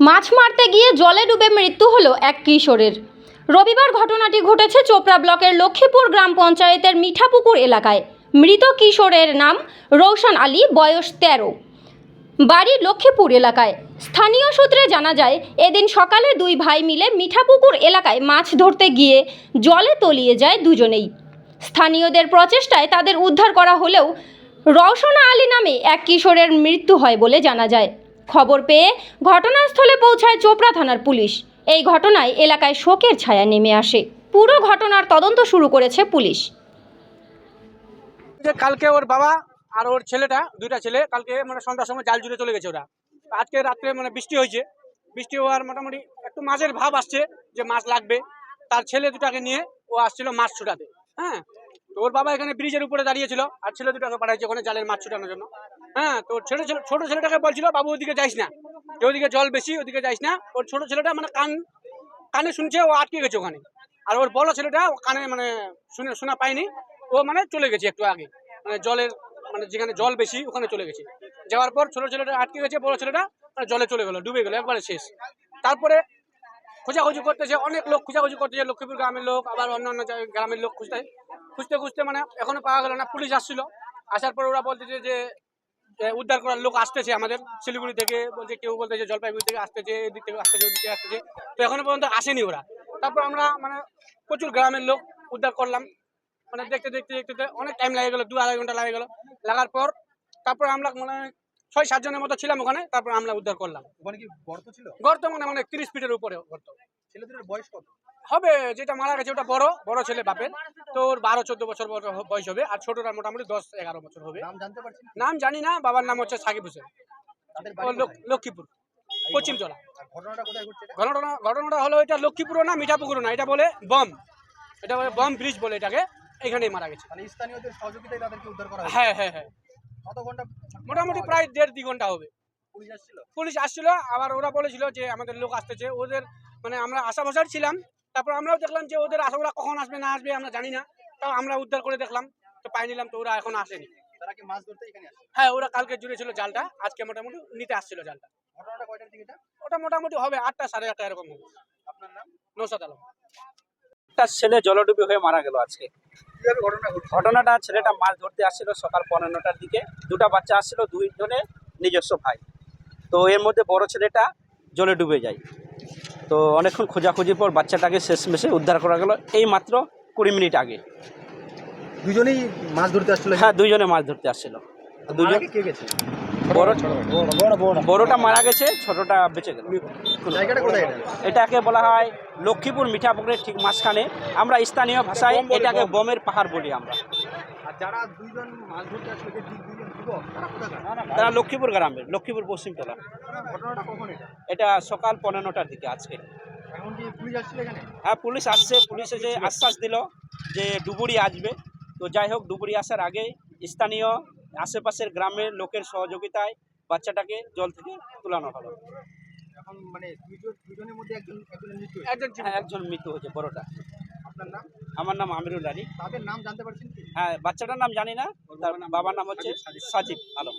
মাছ মারতে গিয়ে জলে ডুবে মৃত্যু হলো এক কিশোরের। রবিবার ঘটনাটি ঘটেছে চোপড়া ব্লকের লক্ষ্মীপুর গ্রাম পঞ্চায়েতের মিঠাপুকুর এলাকায়। মৃত কিশোরের নাম রৌশন আলী, বয়স তেরো। বাড়ি লক্ষ্মীপুর এলাকায়। স্থানীয় সূত্রে জানা যায়, এদিন সকালে দুই ভাই মিলে মিঠাপুকুর এলাকায় মাছ ধরতে গিয়ে জলে তলিয়ে যায় দুজনেই। স্থানীয়দের প্রচেষ্টায় তাদের উদ্ধার করা হলেও রওশনা আলী নামে এক কিশোরের মৃত্যু হয় বলে জানা যায়। খবর পেয়ে ঘটনাস্থলে পৌঁছায় চোপড়া থানার পুলিশ। এই ঘটনায় এলাকায় শোকের ছায়া নেমে আসে। পুরো ঘটনার তদন্ত শুরু করেছে পুলিশ। যে কালকে ওর বাবা আর ওর ছেলেটা, দুইটা ছেলে, কালকে মানে সন্ধ্যার সময় জাল জুড়ে চলে গেছে ওরা। আজকে রাত্রে মানে বৃষ্টি হয়েছে। বৃষ্টি হওয়ার মোটামুটি একটু মাছের ভাব আসছে যে মাছ লাগবে। তার ছেলে দুটাকে নিয়ে ও আসছিল মাছ ছুটাতে হ্যাঁ? তো ওর বাবা এখানে ব্রিজের উপরে দাঁড়িয়েছিল, আর ছেলে দুটাকে পাঠাইছে ওখানে জালের মাছ ছুটানোর জন্য। হ্যাঁ তো ছেলে- ছোট ছেলেটাকে বলছিল, বাবু, ওদিকে যাইস না। যে ওদিকে জল বেশি, ওদিকে যাইস না। ওর ছোট ছেলেটা মানে কান কানে শুনছে, ও আটকে গেছে ওখানে। আর ওর বড় ছেলেটা কানে মানে শুনে শোনা পায়নি। ও মানে চলে গেছে একটু আগে। মানে জলের মানে যেখানে জল বেশি, ওখানে চলে গেছে। যাওয়ার পর ছোট ছেলেটা আটকে গেছে, বড় ছেলেটা মানে জলে চলে গেলো, ডুবে গেলো, একবারে শেষ। তারপরে খোঁজাখুঁজি করতেছে অনেক লোক খোঁজাখুঁজি করতেছে লক্ষ্মীপুর গ্রামের লোক, আবার অন্য অন্য গ্রামের লোক খুঁজতে খুঁজতে খুঁজতে মানে এখনও পাওয়া গেল না, পুলিশ আসছিল। আসার পর ওরা বলতেছে যে উদ্ধার করার লোক আসতেছে আমাদের শিলিগুড়ি থেকে বলছে কেউ বলতেছে জলপাইগুড়ি থেকে আসতেছে এদিক থেকে আসতেছে ওদিক থেকে আসতেছে। তো এখনও পর্যন্ত আসেনি ওরা। তারপর আমরা মানে প্রচুর গ্রামের লোক উদ্ধার করলাম। মানে দেখতে দেখতে দেখতে অনেক টাইম লাগে গেলো দু আড়াই ঘণ্টা লাগে গেলো। লাগার পর তারপর আমরা মানে ছয় সাতজনের মতো ছিলাম ওখানে তারপর আমরা উদ্ধার করলাম। ওখানে কি গর্ত ছিল? গর্ত মানে মানে তিরিশ ফিটের উপরে গর্ত। ছেলেদের বয়স কত? হবে যেটা মারা গেছে ওটা বড় বড় ছেলে বাপের। তোর বারো চোদ্দ বছর বয়স হবে আর ছোটটা মোটামুটি দশ এগারো বছর হবে। নাম জানি না বাবার নাম হচ্ছে সাকিব হোসেন? লক্ষ্মীপুর পশ্চিমতলা? ঘটনা ঘটনাটা হলো এটা লক্ষ্মীপুরও না মিঠাপুকুরও না এটা বলে বম। এটা বলে বম ব্রিজ বলে এটাকে এখানেই মারা গেছে। স্থানীয়দের সহযোগিতায় তাদেরকে উদ্ধার করা হ্যাঁ হ্যাঁ হ্যাঁ। কত ঘণ্টা মোটামুটি প্রায় দেড় দুই ঘণ্টা হবে। পুলিশ আসছিল? আবার ওরা বলেছিল যে আমাদের লোক আসতেছে। ওদের মানে আমরা আশা ছিলাম তারপর আমরাও দেখলাম যে ওদের আশা ওরা কখন আসবে না আসবে আমরা জানি না। তাও আমরা উদ্ধার করে দেখলাম তো পাই নিলাম তো ওরা এখন আসেনি। তারা কি মাছ ধরতে এখানে আসে হ্যাঁ ওরা কালকে জুড়ে ছিল জালটা আজকে মোটামুটি নিতে আসছিল জালটা। ওটা মোটামুটি হবে আটটা সাড়ে আটটা এরকম হবে। আপনার নাম? নৌসাদ আলম। তার ছেলে জলডুবি হয়ে মারা গেল আজকে। কীভাবে ঘটনা ঘটনাটা ছেলেটা মাছ ধরতে আসছিল সকাল পনেরোটার দিকে। দুটা বাচ্চা আসছিল দুইজনে নিজস্ব ভাই। তো এর মধ্যে বড় ছেলেটা জলে ডুবে যায়। তো অনেকক্ষণ খোঁজাখুঁজির পর বাচ্চাটাকে শেষমেশে উদ্ধার করা গেল এই মাত্র কুড়ি মিনিট আগে। দুজনেই মাছ ধরতে আসছিল? হ্যাঁ দুইজনে মাছ ধরতে আসছিল। দুজন কে গেছে? বড়টা মারা গেছে ছোটটা বেঁচে গেল। এটাকে বলা হয় লক্ষ্মীপুর মিঠাপুকুরের ঠিক মাঝখানে। আমরা স্থানীয় ভাষায় এটাকে বোমের পাহাড় বলি আমরা। যারা দুইজন মাছ ধরতে যে দুই- দুইজন যুবক তারা কোথাকার? তারা লক্ষ্মীপুর গ্রামের লক্ষ্মীপুর পশ্চিমতলা ঘটনাটা কখন এটা? এটা সকাল পনেরোটার দিকে আজকে। এখন কি পুলিশ আসছিল এখানে? হ্যাঁ পুলিশ আসছে পুলিশ এসে আশ্বাস দিল যে ডুবুরি আসবে। তো যাই হোক ডুবুরি আসার আগে স্থানীয় আশেপাশের গ্রামের লোকের সহযোগিতায় বাচ্চাটাকে জল থেকে তোলানো হলো। এখন মানে দুইজন দুজনের মধ্যে একজন মৃত্যু হয়েছে। হ্যাঁ একজন মৃত্যু হয়েছে বড়টা। আপনার নাম? আমার নাম আমিরুল আলী। তাদের নাম জানতে পারছেন কি? হ্যাঁ বাচ্চাটার নাম জানি না তার বাবার নাম হচ্ছে সাজিব আলম।